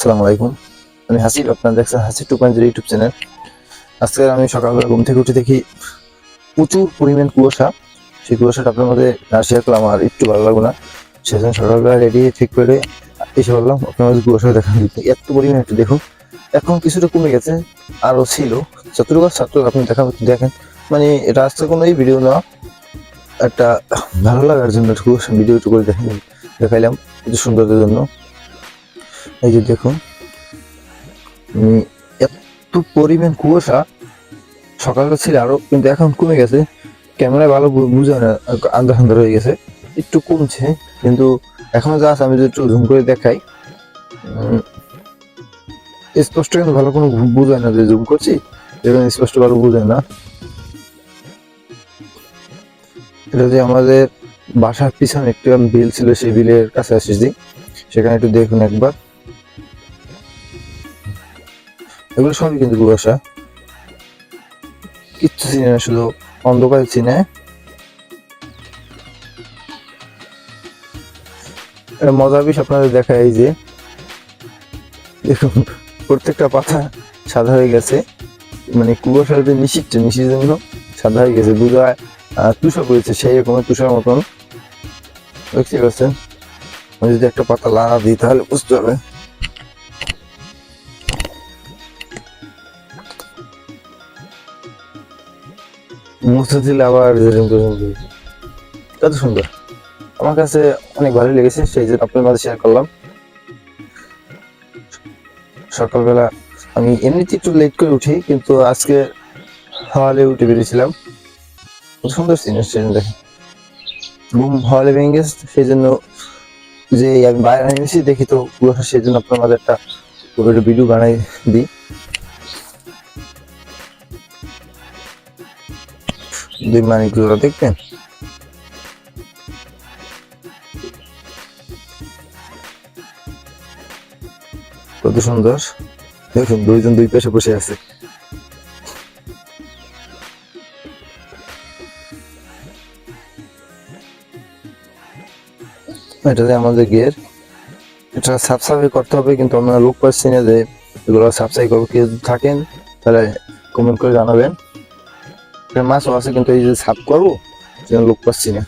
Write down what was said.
আসসালামু আলাইকুম। আমি হাসিব আপনার দেখছেন হাসি টু পয়েন্ট ইউটিউব চ্যানেল। আজকে আমি সকালবেলা ঘুম থেকে উঠে দেখি প্রচুর পরিমাণ কুয়াশা। সেই কুয়াশাটা আপনার মধ্যে শেয়ার করলাম আর একটু ভালো লাগল না। সেজন্য সকালবেলা রেডি ঠিক করে এসে বললাম আপনার মধ্যে কুয়াশা দেখা দিতে এত পরিমাণ একটু দেখুন। এখন কিছুটা কমে গেছে আরও ছিল। যতটুকু ছাত্র আপনি দেখা দেখেন। মানে এটা আজকে কোনো এই ভিডিও না। একটা ভালো লাগার জন্য একটু ভিডিও একটু করে দেখাইলাম একটু সুন্দরদের জন্য। এই যে দেখুন। এত পরিমাণ কুয়াশা। সকালে ছিল আরও, কিন্তু এখন কমে গেছে। ক্যামেরায় ভালো বোঝা না আন্দার আন্দার হয়ে গেছে। একটু কমছে, কিন্তু এখনও যা আছে আমি যদি একটু জুম করে দেখাই। স্পষ্ট কিন্তু ভালো কোনো বোঝায় না যে জুম করছি। এখানে স্পষ্ট ভালো বোঝায় না। এটা যে আমাদের বাসার পিছনে একটু বিল ছিল, সেই বিলের কাছে আসছি সেখানে একটু দেখুন একবার। এগুলো সবই কিন্তু কুয়াশা কিচ্ছু চিনে না, শুধু অন্ধকার চিনে। মজার বিষয় আপনাদের দেখা এই যে, দেখুন, প্রত্যেকটা পাতা সাদা হয়ে গেছে। মানে কুয়াশার যে নিশিটটা নিশির জন্য সাদা হয়ে গেছে। বুঝা তুষা পড়েছে সেই রকমের তুষার মতন। পাচ্ছেন? আমি যদি একটা পাতা লাড়া দিই, তাহলে বুঝতে হবে। মুছে দিলে আবার। কত সুন্দর। আমার কাছে অনেক ভালো লেগেছে, সেই জন্য আপনার মাঝে শেয়ার করলাম। সকালবেলা আমি এমনিতে একটু লেট করে উঠি, কিন্তু আজকে হলে উঠে বেরিয়েছিলাম। সুন্দর সিনের সেজন্য দেখেন। ঘুম হলে ভেঙে গেছে, সেই জন্য যে আমি বাইরে এনেছি দেখি তো সেই জন্য আপনার মাঝে একটা ভিডিও বানাই দিই। দুই মানিকগুলো দেখবেন? কত সুন্দর। দেখুন, দুইজন দুই পাশে বসে আছে। এটাতে আমাদের গিয়ার, এটা সাবসাবি করতে হবে, কিন্তু আমরা লোক পাচ্ছি না যে এগুলো সাবসাই করব। কেউ থাকেন, তাহলে কমেন্ট করে জানাবেন। মাছও আছে কিন্তু এই যে সাপ করব লোক পাচ্ছি না।